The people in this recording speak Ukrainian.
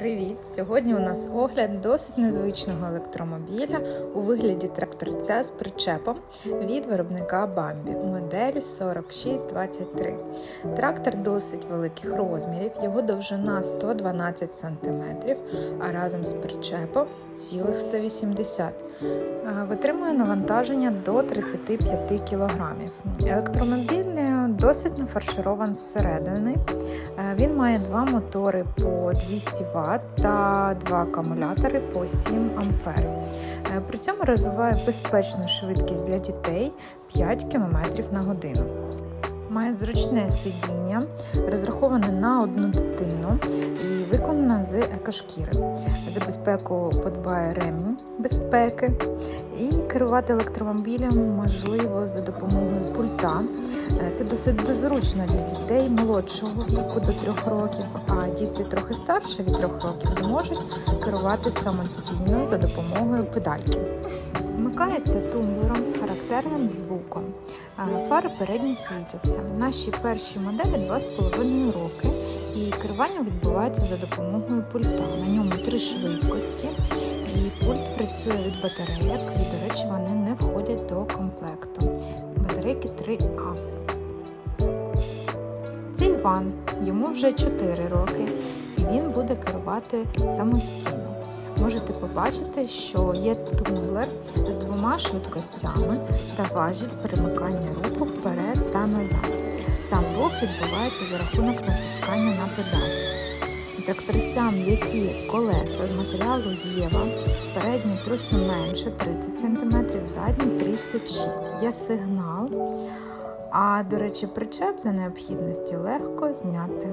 Привіт! Сьогодні у нас огляд досить незвичного електромобіля у вигляді тракторця з причепом від виробника Bambi модель 4623. Трактор досить великих розмірів, його довжина 112 см, а разом з причепом цілих 180 Е, Витримує навантаження до 35 кг. Електромобіль е, досить нафарширован зсередини. Е, Він має два мотори по 200 Вт та два акумулятори по 7 А. Е, При цьому розвиває безпечну швидкість для дітей 5 км на годину. Має зручне сидіння, розраховане на одну дитину і виконане з екошкіри. За безпеку подбає ремінь безпеки, і керувати електромобілем можливо за допомогою пульта. Е, Це досить зручно для дітей молодшого віку до 3 років, а діти трохи старше від 3 років зможуть керувати самостійно за допомогою педальки. Вмикається тумблером з характерним звуком. Е, Фари передні світяться. Наші перші моделі 2,5 роки, і керування відбувається за допомогою пульта. На ньому три швидкості, і пульт працює від батарейок, і, до речі, вони не входять до комплекту. Батарейки 3А. Це Іван, йому вже 4 роки, і він буде керувати самостійно. Можете побачити, що є тумблер з двома швидкостями та важіль перемикання руху вперед та назад. Сам рух відбувається за рахунок натискання на педаль. Тракторцям, які колеса з матеріалу Єва, передні трохи менше 30 см, задні 36 Є сигнал. А, до речі, причеп за необхідності легко зняти.